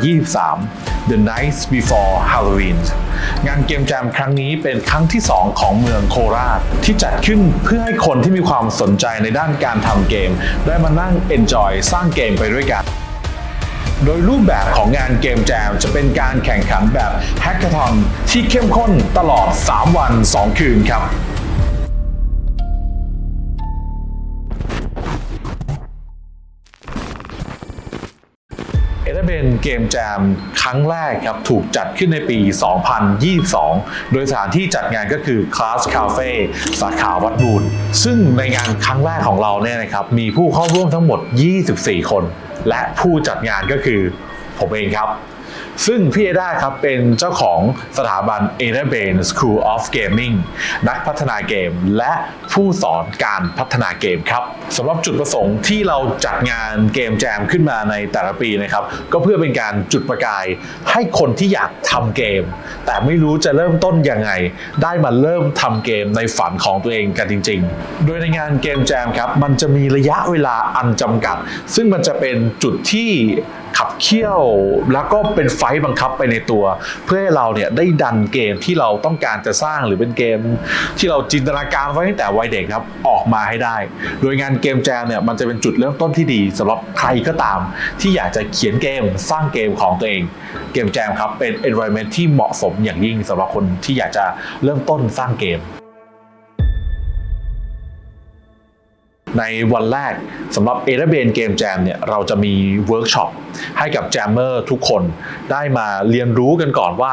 2023 The Nights Before Halloween งานเกมแจมครั้งนี้เป็นครั้งที่ 2 ของเมืองโคราช ที่จัดขึ้นเพื่อให้คนที่มีความสนใจในด้านการทำเกม ได้มานั่ง enjoy สร้างเกมไปด้วยกันโดยรูปแบบของงานเกมแจมจะเป็นการแข่งขันแบบแฮกเกอร์ทอนที่เข้มข้นตลอด 3 วัน 2 คืนครับ เกมแจมครั้งแรกครับถูกจัดขึ้นในปี 2022 โดยสถานที่จัดงานก็คือ Class Cafe สาขาวัดบูนซึ่งในงานครั้งแรกของเราเนี่ยนะครับมีผู้เข้าร่วมทั้งหมด 24 คน และผู้จัดงานก็คือผมเองครับ ซึ่งพี่เอด้าครับเป็นเจ้าของสถาบัน a d a b a n School of Gaming นักพัฒนาเกมและผู้สอนการพัฒนาเกมครับสำหรับจุดประสงค์ที่เราจัดงานเกมแจมขึ้นมาในแต่ละปีนะครับ ก็เพื่อเป็นการจุดประกายให้คนที่อยากทำเกม แต่ไม่รู้จะเริ่มต้นยังไง ได้มาเริ่มทำเกมในฝันของตัวเองกันจริง ๆ โดยในงานเกมแจมครับ มันจะมีระยะเวลาอันจำกัด ซึ่งมันจะเป็นจุดที่ ขับเคี่ยวแล้วก็เป็นไฟต์บังคับไปในตัว เพื่อให้เราเนี่ยได้ดันเกมที่เราต้องการจะสร้างหรือเป็นเกม ที่เราจินตนาการไว้ตั้งแต่วัยเด็กครับออกมาให้ได้ โดยงานเกมแจมเนี่ยมันจะเป็นจุดเริ่มต้นที่ดีสำหรับใครก็ตาม ที่อยากจะเขียนเกมสร้างเกมของตัวเอง เกมแจมครับเป็น environment ที่เหมาะสมอย่างยิ่งสำหรับคนที่อยากจะเริ่มต้นสร้างเกม ในวันแรกสำหรับ a d a b a n Game Jam เนี่ยเราจะมีเวิร์กช็อปให้กับแจมเมอร์ทุกคนได้มาเรียนรู้กันก่อนว่า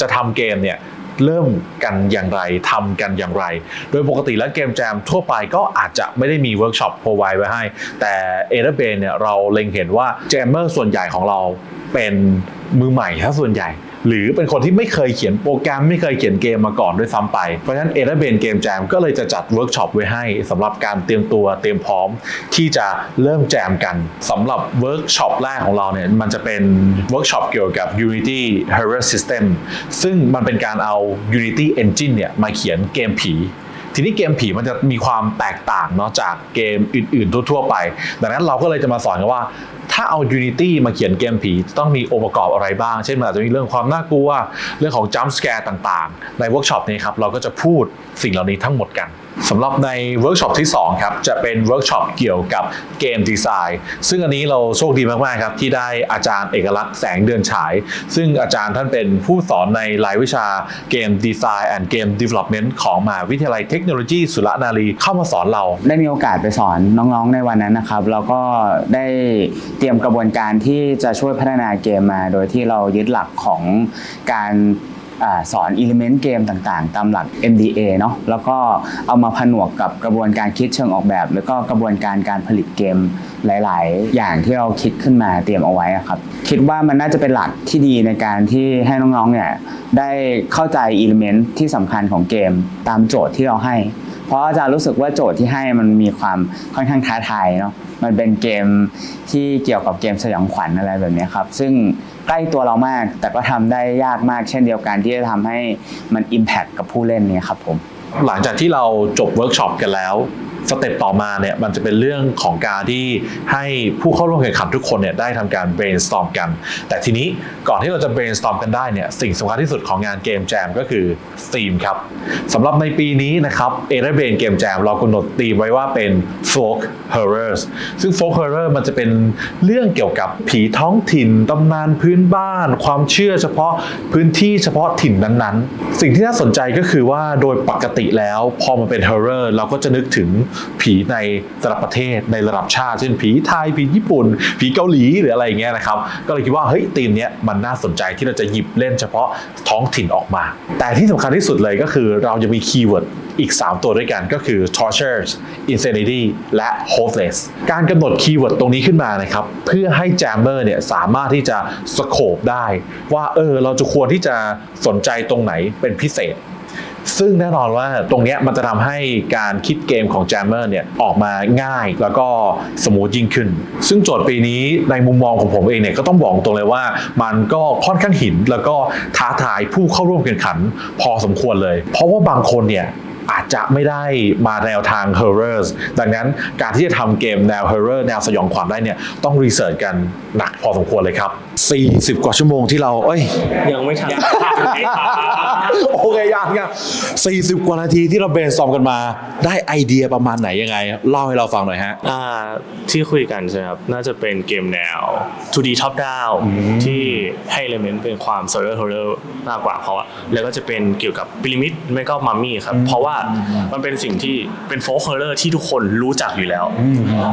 จะทำเกมเนี่ยเริ่มกันอย่างไรทำกันอย่างไร โดยปกติแล้วเกมแจมทั่วไปก็อาจจะไม่ได้มีเวิร์กช็อปพรอไวไว้ให้ แต่ a d a b a n เนี่ยเราเล็งเห็นว่าแจมเมอร์ส่วนใหญ่ของเราเป็นมือใหม่ถ้าส่วนใหญ่ หรือเป็นคนที่ไม่เคยเขียนโปรแกรมไม่เคยเขียนเกมมาก่อนด้วยซ้ำไป เพราะฉะนั้นเอเดเบนเกมแจมก็เลยจะจัดเวิร์กช็อปไว้ให้สำหรับการเตรียมตัวเตรียมพร้อมที่จะเริ่มแจมกันสำหรับเวิร์กช็อปแรกของเราเนี่ยมันจะเป็นเวิร์กช็อปเกี่ยวกับ Unity Horror System ซึ่งมันเป็นการเอา Unity Engine เนี่ยมาเขียนเกมผี ทีนี้เกมผีมันจะมีความแตกต่างเนาะจากเกมอื่น ๆ ทั่ว ๆ ไป ดังนั้นเราก็เลยจะมาสอนกันว่า ถ้าเอา Unity มาเขียนเกมผีต้องมีองค์ประกอบอะไรบ้าง เช่นมันอาจจะมีเรื่องความน่ากลัว เรื่องของ jump scare ต่าง ๆ ในเวิร์กช็อปนี้ครับเราก็จะพูดสิ่งเหล่านี้ทั้งหมดกัน สำหรับในเวิร์กช็อปที่ 2 ครับ จะเป็นเวิร์กช็อปเกี่ยวกับเกมดีไซน์ซึ่งอันนี้เราโชคดีมาก ๆ ครับ ที่ได้อาจารย์เอกลักษณ์แสงเดือนฉาย ซึ่งอาจารย์ท่านเป็นผู้สอนในรายวิชาเกมดีไซน์ and Game Development ของมหาวิทยาลัยเทคโนโลยีสุรนารีเข้ามาสอนเรา ได้มีโอกาสไปสอนน้องๆในวันนั้นนะครับ แล้วก็ได้เตรียมกระบวนการที่จะช่วยพัฒนาเกมมา โดยที่เรายึดหลักของการ สอนอิเลเมนต์เกมต่างๆ ตามหลัก MDA เนาะแล้วก็เอามาผนวกกับกระบวนการคิดเชิงออกแบบ แล้วก็กระบวนการการผลิตเกมหลาย ๆ อย่างที่เราคิดขึ้นมาเตรียมเอาไว้ครับคิดว่ามันน่าจะเป็นหลักที่ดีในการที่ให้น้องๆเนี่ยได้เข้าใจอิเลเมนต์ที่สำคัญของเกมตามโจทย์ที่เราให้ เพราะอาจารย์รู้สึกว่าโจทย์ที่ให้มันมีความค่อนข้างท้าทายเนาะมันเป็นเกมที่เกี่ยวกับเกมสยองขวัญอะไรแบบนี้ครับ ซึ่งใกล้ตัวเรามาก แต่ก็ทำได้ยากมากเช่นเดียวกันที่จะทำให้มัน Impact กับผู้เล่นเนี่ยครับผมหลังจากที่เราจบเวิร์กช็อปกันแล้ว สเต็ปต่อมาเนี่ยมันจะเป็นเรื่องของการที่ให้ผู้เข้าร่วมแข่งขันทุกคนเนี่ยได้ทำการ brainstorm กัน แต่ทีนี้ก่อนที่เราจะ brainstorm กันได้เนี่ยสิ่งสำคัญที่สุดของงานเกมแจมก็คือธีมครับสำหรับในปีนี้นะครับเอเ r เบนเกมแจมเรากำหนดธีมไว้ว่าเป็น folk horrors ซึ่ง folk horror มันจะเป็นเรื่องเกี่ยวกับผีท้องถิ่นตำนานพื้นบ้าน ความเชื่อเฉพาะพื้นที่เฉพาะถิ่นนั้นๆ สิ่งที่น่าสนใจก็คือว่าโดยปกติแล้วพอมันเป็น horror เราก็จะนึกถึงผีในระดับประเทศในระดับชาติ เช่นผีไทยผีญี่ปุ่น ผีเกาหลีหรืออะไรอย่างเงี้ยนะครับ ก็เลยคิดว่าเฮ้ยธีมเนี้ยมันน่าสนใจที่เราจะหยิบเล่นเฉพาะท้องถิ่นออกมา แต่ที่สำคัญที่สุดเลยก็คือเราจะมีคีย์เวิร์ดอีก 3 ตัวด้วยกันก็คือ tortures insanity และ hopeless การกำหนดคีย์เวิร์ดตรงนี้ขึ้นมานะครับ เพื่อให้ jammer เนี่ยสามารถที่จะสโคปได้ ว่าเออเราจะควรที่จะสนใจตรงไหนเป็นพิเศษ ซึ่งแน่นอนว่าตรงนี้มันจะทำให้การคิดเกมของ Jammer เนี่ยออกมาง่ายแล้วก็สมูทยิ่งขึ้น ซึ่งโจทย์ปีนี้ในมุมมองของผมเองเนี่ยก็ต้องบอกตรงเลยว่า มันก็ค่อนข้างหินแล้วก็ท้าทายผู้เข้าร่วมแข่งขันพอสมควรเลย เพราะว่าบางคนเนี่ย อาจจะไม่ได้มาแนวทาง horror ดังนั้นการที่จะทำเกมแนว horror แนวสยองขวัญได้เนี่ยต้องรีเสิร์ชกันหนักพอสมควรเลยครับ 40 กว่าชั่วโมงที่เราเอ้ย ยังไม่ทัน โอเคยังยัง40กว่านาทีที่เราเบนซอมกันมา ได้ไอเดียประมาณไหนยังไงเล่าให้เราฟังหน่อยฮะ อ่าที่คุยกันใช่ไหมครับ น่าจะเป็นเกมแนว 2D top down ที่ให้เลเมนต์เป็นความ survival horror มากกว่าเพราะว่าแล้วก็จะเป็นเกี่ยวกับพีระมิดไม่ก็มัมมี่ครับ เพราะว่ามันเป็นสิ่งที่เป็นโฟล์ horror ที่ทุกคนรู้จักอยู่แล้ว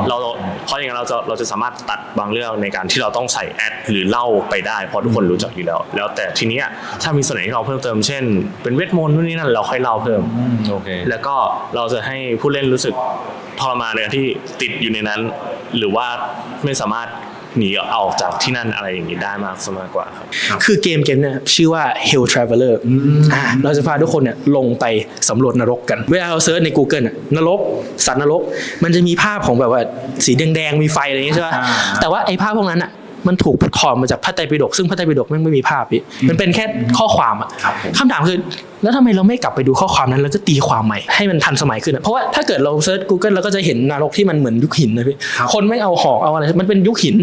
เราเพราะอย่างนั้นเราจะเราจะสามารถตัดบางเรื่องในการที่เราต้องใส่แอดหรือเล่าไปได้เพราะทุกคนรู้จักอยู่แล้ว แล้วแต่ทีเนี้ยถ้ามีส่วนไหนที่เราเพิ่มเติมเช่น เป็นเวทมนต์นู่นนี่นั่นเราค่อยเล่าเพิ่มโอเคแล้วก็เราจะให้ผู้เล่นรู้สึกทรมานในการที่ติดอยู่ในนั้น หรือว่าไม่สามารถ หนีออกจากที่นั่นอะไรอย่างนี้ได้มากสมากกว่าครับคือเกมเกมเนี่ยชื่อว่า Hell Traveler อ่าเราจะพาทุกคนเนี่ยลงไปสำรวจนรกกัน เวลาเราเซิร์ชใน Google น่ะนรก สัตว์นรก มันจะมีภาพของแบบว่าสีแดงๆมีไฟอะไรอย่างเงี้ยใช่ป่ะแต่ว่าไอ้ภาพพวกนั้นอะมันถูกถอดมาจากพระไตรปิฎกซึ่งพระไตรปิฎกแม่งไม่มีภาพพี่มันเป็นแค่ข้อความอะคำถามคือ แล้วทำไมเราไม่กลับไปดูข้อความนั้นแล้วก็ตีความใหม่ให้มันทันสมัยขึ้นอะเพราะว่าถ้าเกิดเราเซิร์ช Google เราก็จะเห็นนรกที่มันเหมือนยุคหินนะพี่คนไม่เอาหอกเอาอะไรมันเป็นยุคหิน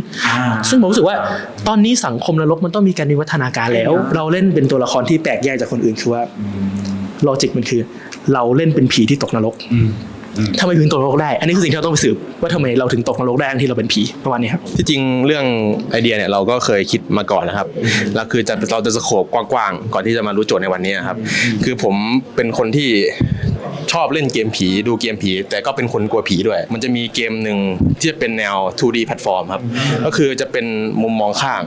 ซึ่งผมรู้สึกว่าตอนนี้สังคมนรกมันต้องมีการวิวัฒนาการแล้ว เราเล่นเป็นตัวละครที่แปลกแยกจากคนอื่นคือว่าลอจิกมันคือ เราเล่นเป็นผีที่ตกนรก ทำไมถึงตกนรกได้ อันนี้คือสิ่งที่เราต้องไปสืบว่าทำไมเราถึงตกนรกได้ทั้งที่เราเป็นผีประมาณนี้ครับ ที่จริงเรื่องไอเดียเนี่ยเราก็เคยคิดมาก่อนนะครับแล้วคือจะเราจะสโคปกว้างๆก่อนที่จะมารู้โจทย์ในวันนี้ครับ คือผมเป็นคนที่ ชอบเล่นเกมผีดูเกมผี แต่ก็เป็นคนกลัวผีด้วย มันจะมีเกมหนึ่งที่จะเป็นแนว 2D แพลตฟอร์มครับก็คือจะเป็นมุมมองข้าง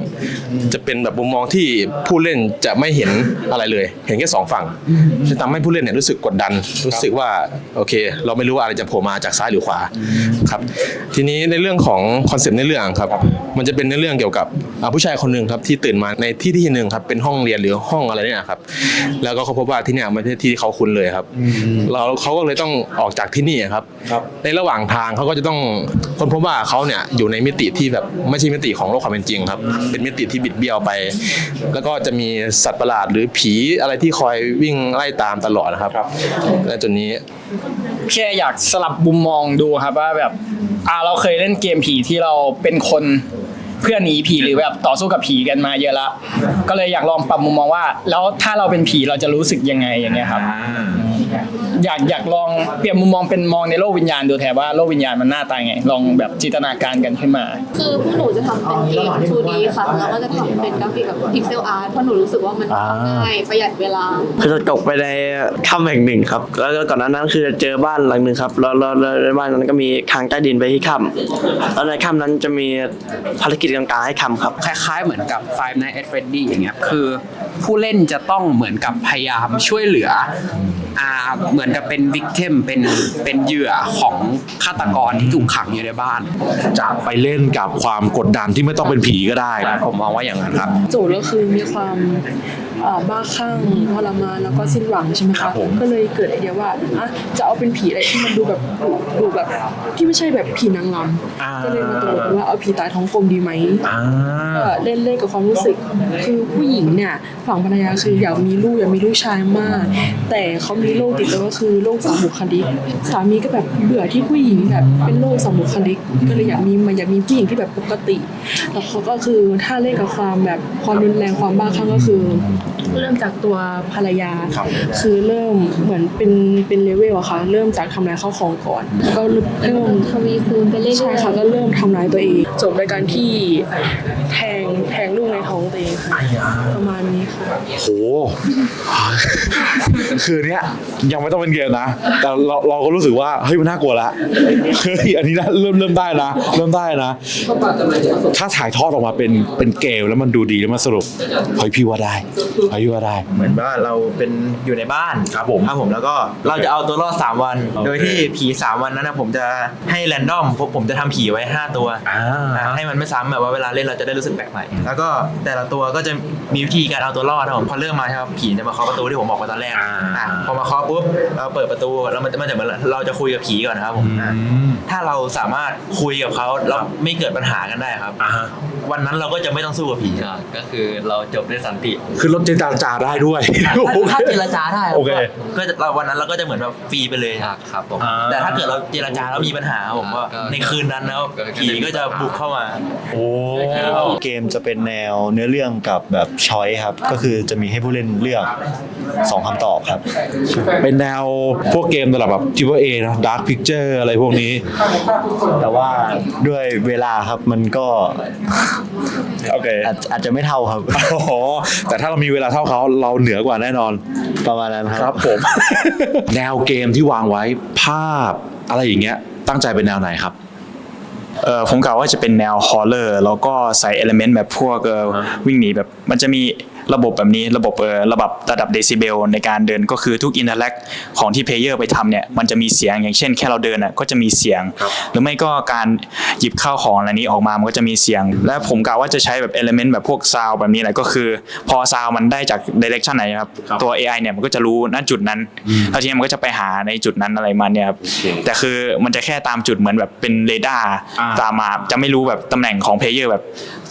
จะเป็นแบบมุมมองที่ผู้เล่นจะไม่เห็นอะไรเลย เห็นแค่สองฝั่งจะทำให้ผู้เล่นเนี่ยรู้สึกกดดัน รู้สึกว่าโอเค เราไม่รู้ว่าอะไรจะโผล่มาจากซ้ายหรือขวาครับทีนี้ในเรื่องของคอนเซปต์ในเรื่องครับ มันจะเป็นในเรื่องเกี่ยวกับอ่าผู้ชายคนหนึ่งครับที่ตื่นมาในที่ที่หนึ่งครับเป็นห้องเรียนหรือห้องอะไรเนี่ยครับแล้วก็เขาพบว่าที่เนี่ยไม่ใช่ที่ที่เขาคุ้นเลยครับเราเขาก็เลยต้องออกจากที่นี่ครับในระหว่างทางเขาก็จะต้องคนพบว่าเขาเนี่ยอยู่ในมิติที่แบบไม่ใช่มิติของโลกความเป็นจริงครับ เป็นมิติที่บิดเบี้ยวไป แล้วก็จะมีสัตว์ประหลาดหรือผีอะไรที่คอยวิ่งไล่ตามตลอดนะครับและจนนี้ แค่อยากสลับมุมมองดูครับว่าแบบอ่าเราเคยเล่นเกมผีที่เราเป็นคนเพื่อหนีผีหรือแบบต่อสู้กับผีกันมาเยอะแล้วก็เลยอยากลองปรับมุมมองว่า แล้วถ้าเราเป็นผีเราจะรู้สึกยังไงอย่างเงี้ยครับ อยากอยากลองเปลี่ยนมุมมองเป็นมองในโลกวิญญาณดูแทนว่าโลกวิญญาณมันหน้าตาไง ลองแบบจินตนาการกันขึ้นมา คือพวกหนูจะทำเป็นเกม 2D ค่ะ แล้วก็จะทำเป็นกราฟิกแบบพิกเซลอาร์ตเพราะหนูรู้สึกว่ามันทำง่ายประหยัดเวลาคือเราตกไปในถ้ำแห่งหนึ่งครับ แล้วก็ก่อนหน้านั้นคือเจอบ้านหลังหนึ่งครับแล้วแล้วแล้วในบ้านนั้นก็มีทางใต้ดินไปที่ถ้ำแล้วในถ้ำนั้นจะมีภารกิจกลางๆให้ทำครับ คล้ายๆเหมือนกับ Five Nights at Freddy อย่างเงี้ย คือผู้เล่นจะต้องเหมือนกับพยายามช่วยเหลืออ่าเหมือนกับเป็นวิกเทมเป็นเป็นเหยื่อของฆาตกรที่ถูกขังอยู่ในบ้าน จะไปเล่นกับความกดดันที่ไม่ต้องเป็นผีก็ได้ ผมมองว่าอย่างนั้นครับ โจทย์ก็คือมีความเอ่อ บ้าคลั่งทรมานแล้วก็สิ้นหวังใช่ไหมครัคะบผมก็เลยเกิดไอเดียว่าอะจะเอาเป็นผีอะไรที่มันดูแบบดูดูแบบที่ไม่ใช่แบบผีนางรำก็เลยมาตกลงกันว่าเอาผีตายท้องกลมดีไหมอ่าก็เล่นเล่นกับความรู้สึก คือผู้หญิงเนี่ยฝั่งภรรยาคืออยากมีลูกอยากมีลูกชายมาก แต่เขามีโรคติดตัวก็คือโรคสามบุคลิกสามีก็แบบเบื่อที่ผู้หญิงแบบเป็นโรคสามบุคลิกก็เลยอยากมีมันอยากมีผู้หญิงที่แบบปกติแล้วเขาก็คือถ้าเล่นกับความแบบความรุนแรงความบ้าคลั่งก็คือ เริ่มจากตัวภรรยาคือเริ่มเหมือนเป็นเป็นเลเวลอะค่ะ เริ่มจากทำลายข้าวของก่อนแล้วก็เริ่มทวีคูณไปเรื่อยๆ ใช่ค่ะก็เริ่มทำร้ายตัวเอง จบในการที่แทงแทงลูกในท้องตัวเองค่ะประมาณนี้ค่ะ โห คือเนี้ยยังไม่ต้องเป็นเกมนะ แต่เราเราก็รู้สึกว่าเฮ้ยมันน่ากลัวละเฮ้ยอันนี้นะเริ่มเริ่มได้นะเริ่มได้นะ ถ้าถ่ายทอดออกมาเป็นเป็นเกมแล้วมันดูดีแล้วมันสรุปเฮ้ยพี่ว่าได้เฮ้ยพี่ว่าได้ เหมือนว่าเราเป็นอยู่ในบ้านครับผมครับผมแล้วก็เราจะเอาตัวรอด3วัน โดยที่ผี 3 วันนั้นนะผมจะให้แรนดอมผมผมจะทำผีไว้ 5 ตัวอ่าอ่าให้มันไม่ซ้ำแบบว่าเวลาเล่นเราจะได้รู้สึกแปลกใหม่แล้วก็แต่ละตัวก็จะมีวิธีการเอาตัวรอดนะผมพอเริ่มมาใช่ครับผีจะมาเคาะประตูที่ผมบอกไปตอนแรกอ่าอะพอมาเคาะปุ๊บเราเปิดประตูแล้วมันจะมันจะเหมือนเราจะคุยกับผีก่อนนะครับผมอะถ้าเราสามารถคุยกับเขาแล้วไม่เกิดปัญหากันได้ครับอ่าฮะวันนั้นเราก็จะไม่ต้องสู้กับผีก็คือเราจบด้วยสันติ คือลดเจตนาจาได้ด้วยถ้าเจรจาได้โอเคก็จะเราวันนั้นเราก็จะเหมือนแบบฟรีไปเลยครับผมแต่ถ้าเกิดเราเจรจาแล้วมีปัญหาผมว่าก็ในคืนนั้นแล้วผีก็จะบุกเข้ามาโอ้เกมจะเป็นแนวเนื้อเรื่องกับแบบช้อยครับ ก็คือจะมีให้ผู้เล่นเลือกสองคำตอบครับ เป็นแนวพวกเกมระดับแบบ Triple A นะ Dark Picture อะไรพวกนี้ แต่ว่าด้วยเวลาครับมันก็โอเคอาจอาจจะไม่เท่าครับอ๋อแต่ถ้าเรามีเวลาเท่าเขาเราเหนือกว่าแน่นอนประมาณนั้นคครัรับบผม แนวเกมที่วางไว้ภาพอะไรอย่างเงี้ยตั้งใจเป็นแนวไหนครับเออผมกล่าวว่าจะเป็นแนวฮอลเลอร์แล้วก็ใส่เอลเมนต์แบบพวกเออวิ่งหนีแบบมันจะมี ระบบแบบนี้ระบบเออระดับระดับเดซิเบลในการเดินก็คือทุกอินเทอร์แลกของที่เพลเยอร์ไปทำเนี่ยมันจะมีเสียงอย่างเช่นแค่เราเดินอะก็จะมีเสียง หรือไม่ก็การหยิบข้าวของอะไรนี้ออกมามันก็จะมีเสียง และผมกล่าวว่าจะใช้แบบเอลเมนต์แบบพวกซาวแบบนี้แหละก็คือ พอซาวมันได้จากดิเรกชันไหนครับตัว AI เนี่ยมันก็จะรู้ณจุดนั้นแล้วทีนี้มันก็จะไปหาในจุดนั้นอะไรมาเนี่ยครับแต่คือมันจะแค่ตามจุดเหมือนแบบเป็นเรดาร์อ่าตามมาจะไม่รู้แบบตำแหน่งของเพลเยอร์แบบ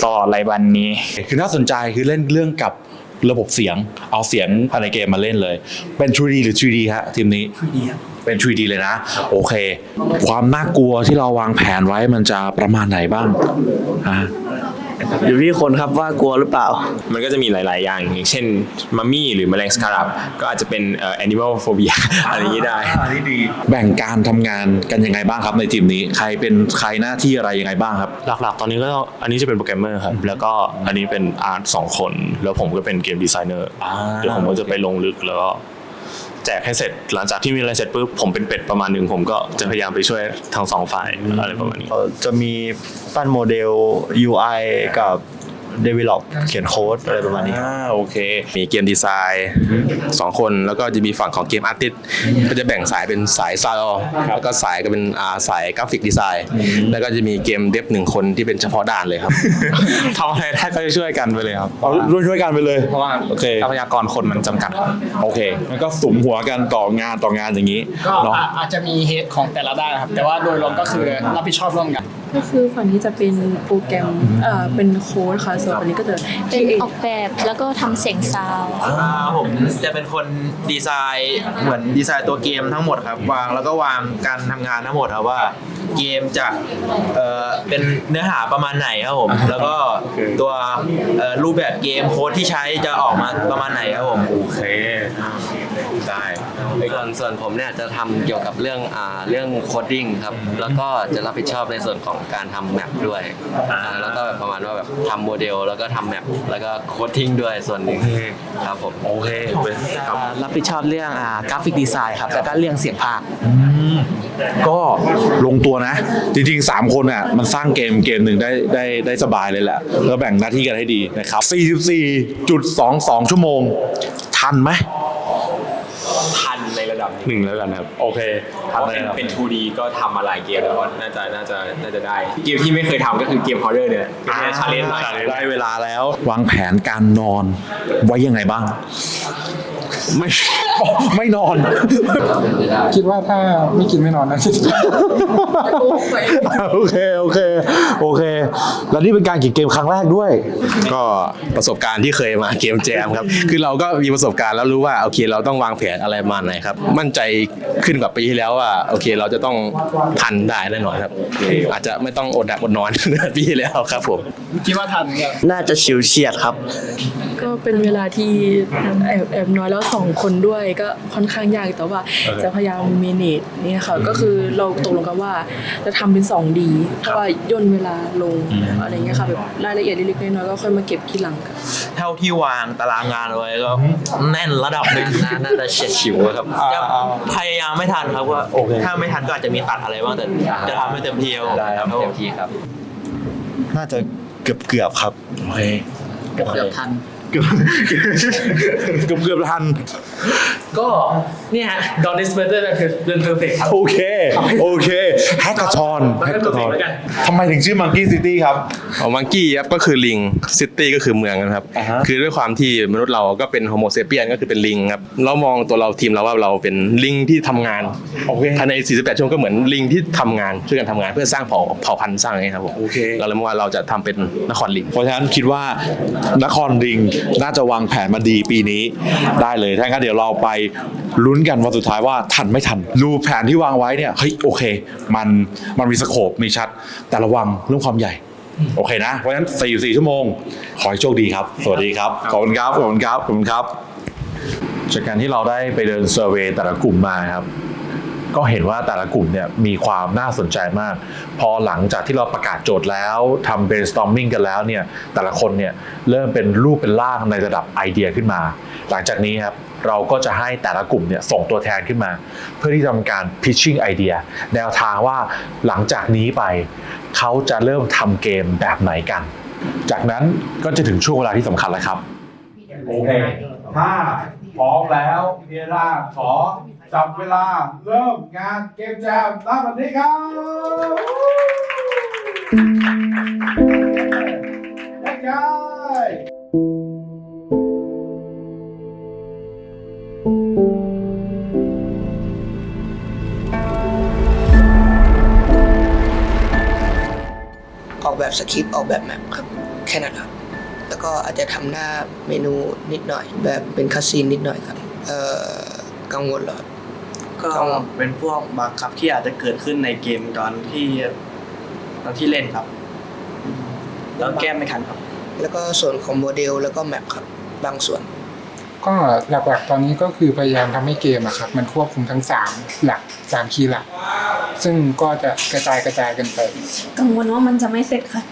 ตลอดรายวันนี้ คือน่าสนใจคือเล่นเรื่องกับ ระบบเสียง เอาเสียงภายในเกมมาเล่นเลย เป็น 3D หรือ 3D ฮะทีมนี้ 3D เป็น 3D เลยนะ โอเค ความน่ากลัวที่เราวางแผนไว้มันจะประมาณไหนบ้างอ่าอยู่ที่คนครับว่ากลัวหรือเปล่า มันก็จะมีหลาย ๆ อย่างอย่างเช่นมัมมี่หรือแมลงสครับก็อาจจะเป็นเอ่อ animal phobia อะไรอย่างนี้ได้แบ่งการทำงานกันยังไงบ้างครับในทีมนี้ ใครเป็นใครหน้าที่อะไรยังไงบ้างครับ หลักๆ ตอนนี้ก็อันนี้จะเป็นโปรแกรมเมอร์ครับ แล้วก็อันนี้เป็นอาร์ตสองคน แล้วผมก็เป็นเกมดีไซเนอร์เดี๋ยวผมก็จะไปลงลึกแล้วก็ แจกให้เสร็จ หลังจากที่มีอะไรเสร็จปุ๊บผมเป็นเป็ดประมาณหนึ่งผมก็จะพยายามไปช่วยทั้งสองฝ่ายอะไรประมาณนี้ จะมีปั้นโมเดล UI กับ develop เขียนโค้ดอะไรประมาณนี้อ่าโอเค มีเกมดีไซน์สองคนแล้วก็จะมีฝั่งของเกมอาร์ติสก็จะแบ่งสายเป็นสายซาวด์แล้วก็สายก็เป็นอ่าสายกราฟิกดีไซน์ แล้วก็จะมีเกมเดฟหนึ่งคนที่เป็นเฉพาะด้านเลยครับทำอะไรได้ก็จะช่วยกันไปเลยครับเอาร่วมช่วยกันไปเลย เพราะว่าโอเคทรัพยากรคนมันจำกัดโอเคมันก็สุมหัวกันต่องานต่องานอย่างนี้ก็เนาะอาอาจจะมีเฮดของแต่ละด้านครับ แต่ว่าโดยรวมก็คือรับผิดชอบร่วมกัน ก็คือฝั่งนี้จะเป็นโปรแกรมเอ่อเป็นโค้ดค่ะส่วนฝั่งนี้ก็จะเป็นออกแบบแล้วก็ทำเสียงซาวด์อ่าผมจะเป็นคนดีไซน์เหมือนดีไซน์ตัวเกมทั้งหมดครับ วางแล้วก็วางการทำงานทั้งหมดครับว่า เกมจะเอ่อเป็นเนื้อหาประมาณไหนครับผมแล้วก็ตัวเอ่อรูปแบบเกมโค้ดที่ใช้จะออกมาประมาณไหนครับผม โอเค ได้ ส่วนส่วนผมเนี่ยจะทำเกี่ยวกับเรื่องอ่าเรื่องโคดดิ้งครับแล้วก็จะรับผิดชอบในส่วนของการทำแมปด้วยอ่าแล้วก็แบบประมาณว่าแบบทำโมเดล แล้วก็ทำแมปแล้วก็โคดดิ้งด้วยส่วนหนึ่งครับผม โอเคครับ รับผิดชอบเรื่องอ่ากราฟิกดีไซน์ครับแล้วก็เรื่องเสียงภาค ก็ลงตัวนะ จริงๆ 3 คนอะมันสร้างเกมเกมหนึ่งได้ได้ได้สบายเลยแหละแล้วแบ่งหน้าที่กันให้ดีนะครับ 44.22 ชั่วโมง ทันไหมทันในระดับ หนึ่งแล้วกันครับ โอเคเพราะเป็นเป็น 2D ก็ทำมาหลายเกมแล้วก็น่าจะน่าจะน่าจะได้ เกมที่ไม่เคยทำก็คือเกมฮอร์เรอร์เนี่ยก็จะชาเลนจ์หน่อย ได้เวลาแล้ว วางแผนการนอนไว้ยังไงบ้าง ไม่ ไม่นอน คิดว่าถ้าไม่กินไม่นอนนะ โอเค โอเค โอเค แล้วนี่เป็นการกินเกมครั้งแรกด้วย ก็ประสบการณ์ที่เคยมาเกมแจมครับ คือเราก็มีประสบการณ์แล้วรู้ว่าโอเคเราต้องวางแผนอะไรประมาณไหนครับ มั่นใจขึ้นกว่าปีที่แล้วว่าโอเคเราจะต้องทันได้แน่นอนครับ อาจจะไม่ต้องอดดักอดนอนเหมือนปีที่แล้วครับผม คิดว่าทันครับ น่าจะชิวเฉียดครับ ก็เป็นเวลาที่แอบแอบน้อยแล้วสองคนด้วยก็ค่อนข้างยากแต่ว่าจะพยายามเมเนจเนี่ยค่ะก็คือเราตกลงกันว่าจะทำเป็น 2D เพราะว่าย่นเวลาลงอะไรเงี้ยค่ะแบบรายละเอียดเล็กๆน้อยๆก็ค่อยมาเก็บทีหลังกันเท่าที่วางตารางงานเอาไว้ก็แน่นระดับหนึ่งน่าน่าจะเฉียดฉิวครับจะพยายามไม่ทันครับว่าถ้าไม่ทันก็อาจจะมีตัดอะไรบ้างแต่จะทำให้เต็มที่ครับผมได้ครับผมเต็มที่ครับ น่าจะเกือบเกือบๆครับโอเคเกือบทัน เกือบเกือบเกือบทัน ก็เนี่ยฮะ Dawn is better than than perfect ครับ โอเค โอเคแฮกกระชอนมันแฮกก็กระชอน perfect แล้วกันทำไมถึงชื่อ Monkey City ครับของมังกี้ครับก็คือลิงซิตี้ก็คือเมืองนะครับอ่าฮะคือด้วยความที่มนุษย์เราก็เป็นโฮโมเซเปียนก็คือเป็นลิงครับเรามองตัวเราทีมเราว่าเราเป็นลิงที่ทำงานโอเคภายใน 48 ชั่วโมงก็เหมือนลิงที่ทำงานช่วยกันทำงานเพื่อสร้างเผ่าเผ่าพันธุ์สร้างอะไรครับผมโอเคเราเลยมองว่าเราจะทำเป็นนครลิง เพราะฉะนั้นคิดว่านครริงน่าจะวางแผนมาดีปีนี้ได้เลยถ้างั้นเดี๋ยวเราไปลุ้นกันวันสุดท้ายว่าทันไม่ทันดูแผนที่วางไว้เนี่ยเฮ้ยโอเค มันมันมีสโคปมีชัด แต่ระวังเรื่องความใหญ่ โอเคนะ เพราะฉะนั้น44ชั่วโมง ขอให้โชคดีครับ สวัสดีครับ ขอบคุณครับ ขอบคุณครับ ขอบคุณครับ จากการที่เราได้ไปเดินเซอร์เวย์แต่ละกลุ่มมาครับ ก็เห็นว่าแต่ละกลุ่มเนี่ยมีความน่าสนใจมาก พอหลังจากที่เราประกาศโจทย์แล้วทำ brainstorming กันแล้วเนี่ยแต่ละคนเนี่ยเริ่มเป็นรูปเป็นร่างในระดับไอเดียขึ้นมา หลังจากนี้ครับเราก็จะให้แต่ละกลุ่มเนี่ยส่งตัวแทนขึ้นมา เพื่อที่จะทำการ pitching ไอเดียแนวทางว่าหลังจากนี้ไป เขาจะเริ่มทำเกมแบบไหนกัน จากนั้นก็จะถึงช่วงเวลาที่สำคัญแล้วครับ โอเค ถ้าพร้อมแล้วเพียร่าขอ จับเวลาเริ่มงานเกมแจมณบัดนี้ครับแยกย้ายออกแบบสคริปต์ออกแบบแมปครับ แค่นั้นครับ แล้วก็อาจจะทำหน้าเมนูนิดหน่อย แบบเป็นคัสซีนนิดหน่อยครับ เอ่อ กังวลเหรอ ก็เป็นพวกบั๊กครับที่อาจจะเกิดขึ้นในเกมตอนที่ตอนที่เล่นครับ แล้วแก้ไม่ทันครับ แล้วก็ส่วนของโมเดลแล้วก็แมปครับบางส่วน ก็หลักๆตอนนี้ก็คือพยายามทำให้เกมอะครับ มันควบคุมทั้ง3หลัก3คีย์หลัก ซึ่งก็จะกระจายกระจายกันไป กังวลว่ามันจะไม่เสร็จค่ะ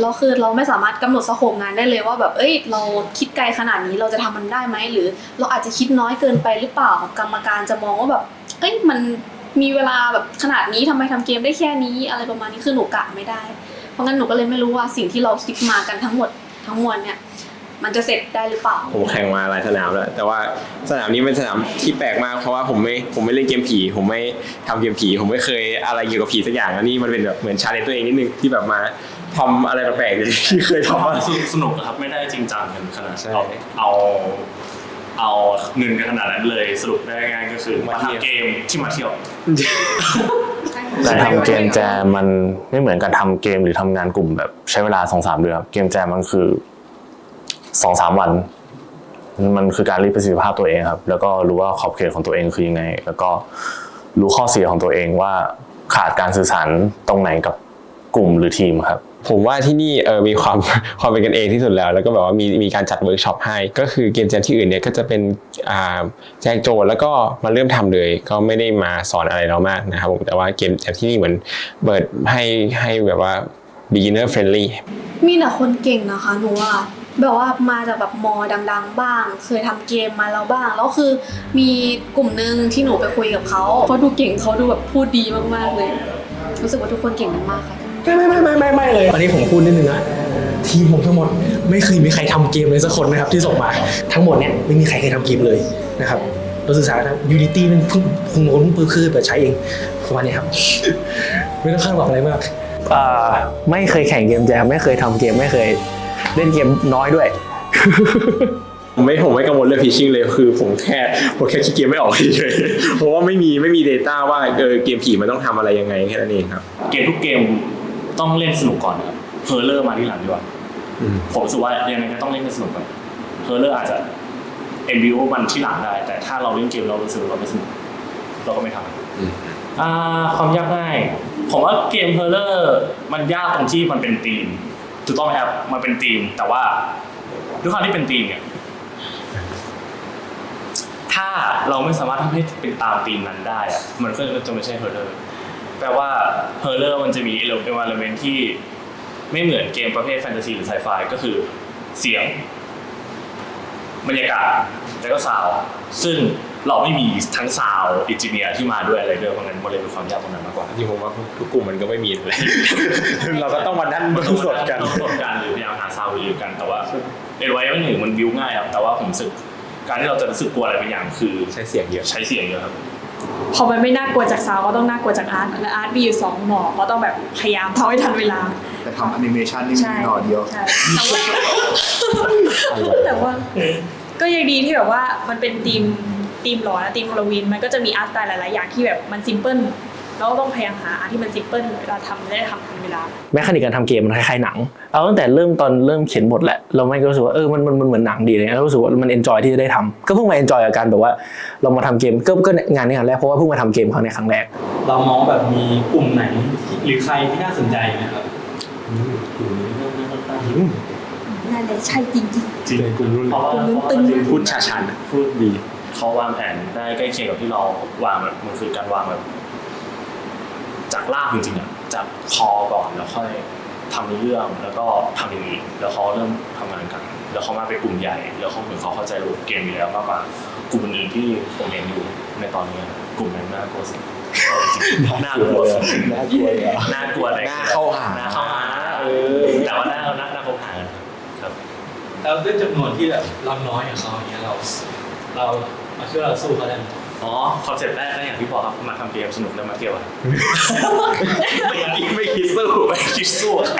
เราคือเราไม่สามารถกำหนดสโคปงานได้เลยว่าแบบเอ้ย เราคิดไกลขนาดนี้เราจะทำมันได้ไหมหรือ เราอาจจะคิดน้อยเกินไปหรือเปล่ากรรมการจะมองว่าแบบเอ้ยมันมีเวลาแบบขนาดนี้ทำไมทำเกมได้แค่นี้ อะไรประมาณนี้คือหนูกะไม่ได้ เพราะงั้นหนูก็เลยไม่รู้ว่าสิ่งที่เราคิดมากันทั้งหมดทั้งมวลเนี่ยมันจะเสร็จได้หรือเปล่า ผมแข่งมาหลายสนามแล้ว แต่ว่าสนามนี้เป็นสนามที่แปลกมาก เพราะว่าผมไม่ ผมไม่เล่นเกมผี ผมไม่ทำเกมผี ผมไม่เคยอะไรเกี่ยวกับผีสักอย่าง อันนี้มันเป็นแบบเหมือนชาเลนจ์ตัวเองนิดนึงที่แบบมา ทำอะไรแปลกๆที่เคยทำมา สนุกอะครับไม่ได้จริงจังกันขนาดเอาเอาเอาเงินกันขนาดนั้นเลยสรุปได้ง่ายๆก็คือมาทำเกมที่มาเที่ยว การทำเกมแจมมันไม่เหมือนการทำเกมหรือทำงานกลุ่มแบบใช้เวลาสองสามเดือนครับเกมแจมมันคือสองสามวัน มันคือการรีดประสิทธิภาพตัวเองครับ แล้วก็รู้ว่าขอบเขตของตัวเองคือยังไง แล้วก็รู้ข้อเสียของตัวเองว่าขาดการสื่อสารตรงไหนกับกลุ่มหรือทีมครับ ผมว่าที่นี่เออมีความความเป็นกันเองที่สุดแล้ว แล้วก็แบบว่ามีมีการจัดเวิร์กช็อปให้ ก็คือเกมแจมที่อื่นเนี่ยก็จะเป็นอ่าแจ้งโจทย์แล้วก็มาเริ่มทำเลย ก็ไม่ได้มาสอนอะไรเรามากนะครับผมแต่ว่าเกมแจมที่นี่เหมือนเปิดให้ให้แบบว่า beginner friendly มีแต่คนเก่งนะคะหนูว่าแบบว่ามาจากแบบมอดัง ๆ บ้าง เคยทำเกมมาแล้วบ้าง แล้วคือมีกลุ่มหนึ่งที่หนูไปคุยกับเขาเขาดูเก่งเขาดูแบบพูดดีมากๆเลย รู้สึกว่าทุกคนเก่งกันมากค่ะ ไม่ไม่ไม่ไม่ไม่เลยอันนี้ผมพูดนิดนึงนะทีมผมทั้งหมดไม่เคยมีใครทำเกมเลยสักคนนะครับที่ส่งมาทั้งหมดเนี่ยไม่มีใครเคยทำเกมเลยนะครับเราศึกษาครับ Unity มันเพิ่งเพิ่งเพิ่งคือเปิดใช้เองประมาณนี้ครับ ไม่ต้องคาดหวังอะไรมากอ่าไม่เคยแข่งเกมแจมไม่เคยทำเกมไม่เคย เล่นเกมน้อยด้วยผมไม่ผมไม่กังวลเรื่อง phishing เลยคือผมแค่ผมแค่คิดเกมไม่ออกเฉยๆเพราะว่าไม่มีไม่มี data ว่าเออเกมผีมันต้องทำอะไรยังไงแค่นั้นเองครับ เกมทุกเกม ต้องเล่นสนุกก่อนครับเพอร์เลอร์มาที่หลังดีกว่าผมรู้สึกว่ายังไงก็ต้องเล่นให้สนุกก่อนเพอร์เลอร์อาจจะเอ็มบีโอมันที่หลังได้ แต่ถ้าเราเล่นเกมเรารู้สึกว่าเราไม่สนุกเราก็ไม่ทำอ่าความยากง่าย ผมว่าเกมเพอร์เลอร์มันยากตรงที่มันเป็นธีมถูกต้องไหมครับ มันเป็นธีม แต่ว่าด้วยความที่เป็นธีมเนี่ยถ้าเราไม่สามารถทำให้เป็นตามธีมนั้นได้อะมันก็จะไม่ใช่เพอร์เลอร์ แปลว่าเฮอร์เลอร์มันจะมีเอลเมนที่ไม่เหมือนเกมประเภทแฟนตาซีหรือไซไฟก็คือเสียง บรรยากาศแล้วก็ซาวด์ซึ่งเราไม่มีทั้งซาวด์อินจิเนียร์ที่มาด้วยอะไรด้วยเพราะงั้นมันเลยเป็นความยากตรงนั้นมากกว่าจริงผมว่าทุกกลุ่มมันก็ไม่มีเลยเราก็ต้องมานั่งสดกันสดกันหรือพยายามหาซาวด์วิวกันแต่ว่าเอ็นไว้ไม่ถึงมันวิวง่ายครับแต่ว่าผมรู้สึกการที่เราจะรู้สึกกลัวอะไรบางอย่างคือใช้เสียงเยอะใช้เสียงเยอะครับ พอมันไม่น่ากลัวจากซาวก็ต้องน่ากลัวจากอาร์ตและอาร์ตมีอยู่สองหมอก็ต้องแบบพยายามทำให้ทันเวลา แต่ทำแอนิเมชันนี่ใช่มีหน่อเดียวใช่แต่ว่าก็ยังดีที่แบบว่ามันเป็นธีมธีมหลอนนะธีมฮาโลวีนมันก็จะมีอาร์ตสไตล์หลาย ๆ อย่างที่แบบมันซิมเพิล เราก็ต้องพยายามหาอันที่มันซิมเพิลเวลาทำจะได้ทำทันเวลาแมคานิกการทำเกมมันคล้ายๆหนัง เอาตั้งแต่เริ่มตอนเริ่มเขียนบทแหละ เราไม่ก็รู้สึกว่าเออมันมันมันเหมือนหนังดีเลยแล้วรู้สึกว่ามันเอนจอยที่จะได้ทำก็เพิ่งมาเอนจอยกับการแบบว่าเรามาทำเกมก็ก็งานนี้งานแรกเพราะว่าเพิ่งมาทำเกมครั้งในครั้งแรก เรามองแบบมีกลุ่มไหนหรือใครที่น่าสนใจไหมครับนั่นเลยใช่จริงจริงจริงกลุ่มรุ่นเพราะว่าตึงพูดชาชันพูดดีเขาวางแผนได้ใกล้เคียงกับที่เราวางแบบมันคือการวางแบบ จากรากจริงๆอะจากคอก่อนแล้วค่อยทำในเรื่องแล้วก็ทำอย่างนี้แล้วเขาเริ่มทำงานกัน แล้วเขามาเป็นกลุ่มใหญ่ แล้วเขาเหมือนเขาเข้าใจระบบเกมอยู่แล้วมากกว่ากลุ่มอื่นๆที่ผมเห็นอยู่ในตอนนี้กลุ่มนั้นน่ากลัวสุดน่ากลัวสุดน่ากลัวเลยเหรอน่ากลัวแต่น่าเข้าหาน่าเข้าหาเออแต่ว่าน่าน่าน่าเข้าหาครับแล้วด้วยจำนวนที่แบบเราน้อยอย่างเขาอย่างเงี้ยเรา เราเราคิดว่าเราสู้เขาได้ไหม อ๋อคอนเซ็ปต์แรกก็อย่างที่บอกครับมาทำเกมสนุกแล้วมาเที่ยวอะไม่คิดไม่คิดสู้ไม่คิดสู้อะ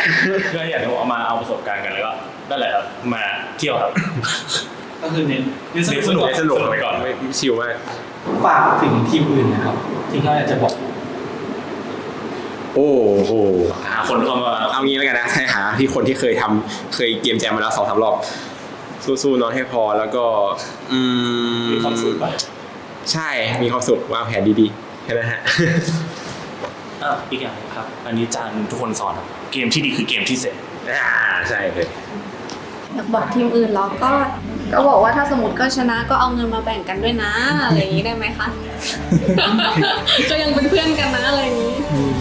ก็อยากจะเอามาเอาประสบการณ์กันแล้วก็นั่นแหละครับมาเที่ยวครับก็คือเน้นเน้นเน้นสนุกสนุกสนุกไปก่อนไม่ชิวมากฝากถึงทีมอื่นนะครับที่เขาอยากจะบอกโอ้โหหาคนเข้ามาเอางี้แล้วกันนะให้หาที่คนที่เคยทำเคยเกมแจมมาแล้วสองสามรอบสู้ๆนอนให้พอแล้วก็ อืมมีความสุขไป ใช่มีความสุขวางแผนดีๆแค่นั้นฮะอะอีกอย่างหนึงครับ อันนี้จานทุกคนสอนครับเกมที่ดีคือเกมที่เสร็จอ่าใช่เลยอยากบอกทีมอื่นเราก็ ก็บอกว่าถ้าสมมติก็ชนะก็เอาเงินมาแบ่งกันด้วยนะ อะไรอย่างนี้ได้ไหมคะ ก็ยังเป็นเพื่อนกันนะอะไรอย่างนี้อืม